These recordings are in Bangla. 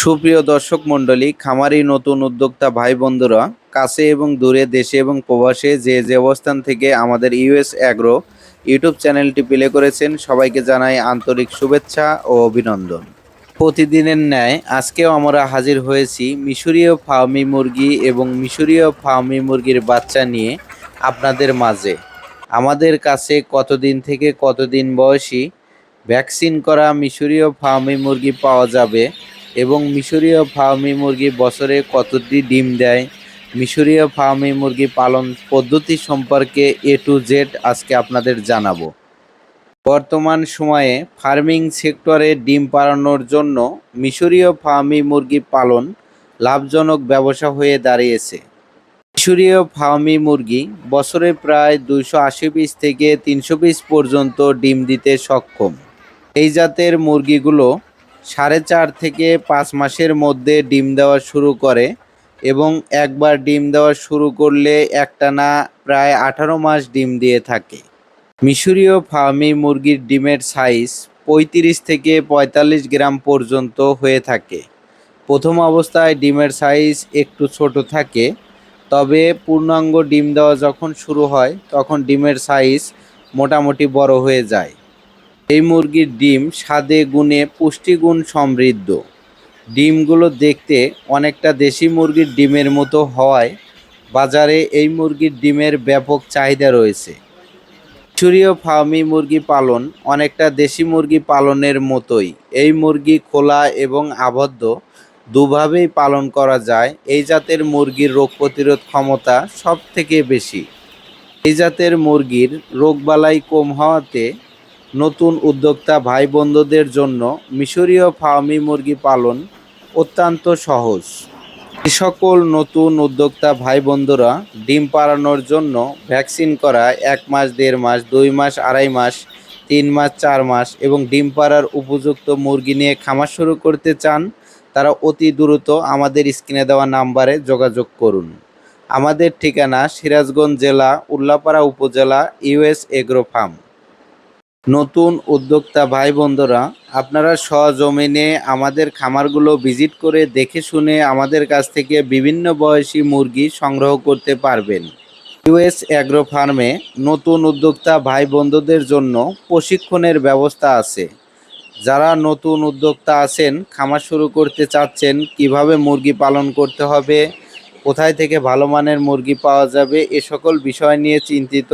সুপ্রিয় দর্শক মণ্ডলী, খামারি নতুন উদ্যোক্তা ভাই বন্ধুরা, কাছে এবং দূরে, দেশে এবং প্রবাসে যে যে অবস্থান থেকে আমাদের ইউএস অ্যাগ্রো ইউটিউব চ্যানেলটি প্লে করেছেন, সবাইকে জানাই আন্তরিক শুভেচ্ছা ও অভিনন্দন। প্রতিদিনের ন্যায় আজকেও আমরা হাজির হয়েছি মিশরীয় ফার্মি মুরগি এবং মিশরীয় ফার্মি মুরগির বাচ্চা নিয়ে আপনাদের মাঝে। আমাদের কাছে কতদিন থেকে কতদিন বয়সী, ভ্যাকসিন করা মিশরীয় ফার্মি মুরগি পাওয়া যাবে এবং মিশরীয় ফার্মি মুরগি বছরে কতটি ডিম দেয়? মিশরীয় ফার্মি মুরগি পালন পদ্ধতি সম্পর্কে এ টু জেড আজকে আপনাদের জানাব। বর্তমান সময়ে ফার্মিং সেক্টরে ডিম পাড়ানোর জন্য মিশরীয় ফার্মি মুরগি পালন লাভজনক ব্যবসা হয়ে দাঁড়িয়েছে। মিশরীয় ফার্মি মুরগি বছরে প্রায় দুইশো আশি পিস থেকে তিনশো পিস পর্যন্ত ডিম দিতে সক্ষম। এই জাতের মুরগিগুলো সাড়ে চার থেকে পাঁচ মাসের মধ্যে ডিম দেওয়া শুরু করে এবং একবার ডিম দেওয়া শুরু করলে একটানা প্রায় আঠারো মাস ডিম দিয়ে থাকে। মিশরীয় ফার্মি মুরগির ডিমের সাইজ পঁয়ত্রিশ থেকে পঁয়তাল্লিশ গ্রাম পর্যন্ত হয়ে থাকে। প্রথম অবস্থায় ডিমের সাইজ একটু ছোট থাকে, তবে পূর্ণাঙ্গ ডিম দেওয়া যখন শুরু হয়, তখন ডিমের সাইজ মোটামুটি বড় হয়ে যায়। এই মুরগির ডিম স্বাদে গুণে পুষ্টিগুণ সমৃদ্ধ। ডিমগুলো দেখতে অনেকটা দেশি মুরগির ডিমের মতো হওয়ায় বাজারে এই মুরগির ডিমের ব্যাপক চাহিদা রয়েছে। মিশরীয় ফার্মি মুরগি পালন অনেকটা দেশি মুরগি পালনের মতোই। এই মুরগি খোলা এবং আবদ্ধ দুভাবেই পালন করা যায়। এই জাতের মুরগির রোগ প্রতিরোধ ক্ষমতা সব থেকে বেশি। এই জাতের মুরগির রোগবালাই কম হওয়াতে নতুন উদ্যোক্তা ভাই বন্ধুদের জন্য মিশরীয় ফার্মি মুরগি পালন অত্যন্ত সহজ। সকল নতুন উদ্যোক্তা ভাই বন্ধুরা ডিম পাড়ানোর জন্য ভ্যাকসিন করা এক মাস, দেড় মাস, দুই মাস, আড়াই মাস, তিন মাস, চার মাস এবং ডিম পাড়ার উপযুক্ত মুরগি নিয়ে খামার শুরু করতে চান, তারা অতি দ্রুত আমাদের স্ক্রিনে দেওয়া নাম্বারে যোগাযোগ করুন। আমাদের ঠিকানা সিরাজগঞ্জ জেলা, উল্লাপাড়া উপজেলা ইউএস এগ্রো ফার্ম। নতুন উদ্যোক্তা ভাই বন্ধুরা, আপনারা সজমিনে আমাদের খামারগুলো ভিজিট করে দেখে শুনে আমাদের কাছ থেকে বিভিন্ন বয়সী মুরগি সংগ্রহ করতে পারবেন। ইউএস অ্যাগ্রো ফার্মে নতুন উদ্যোক্তা ভাই বন্ধুদের জন্য প্রশিক্ষণের ব্যবস্থা আছে। যারা নতুন উদ্যোক্তা আছেন, খামার শুরু করতে চাচ্ছেন, কীভাবে মুরগি পালন করতে হবে, কোথায় থেকে ভালো মানের মুরগি পাওয়া যাবে, এ সকল বিষয় নিয়ে চিন্তিত।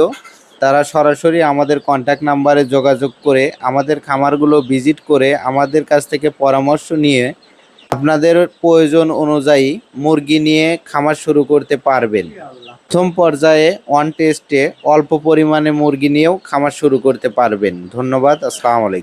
তারা সরাসরি আমাদের কন্ট্যাক্ট নাম্বারে যোগাযোগ করে আমাদের খামারগুলো ভিজিট করে আমাদের কাছ থেকে পরামর্শ নিয়ে আপনাদের প্রয়োজন অনুযায়ী মুরগি নিয়ে খামার শুরু করতে পারবেন। প্রথম পর্যায়ে ওয়ান টেস্টে অল্প পরিমাণে মুরগি নিয়েও খামার শুরু করতে পারবেন। ধন্যবাদ, আসসালামু আলাইকুম।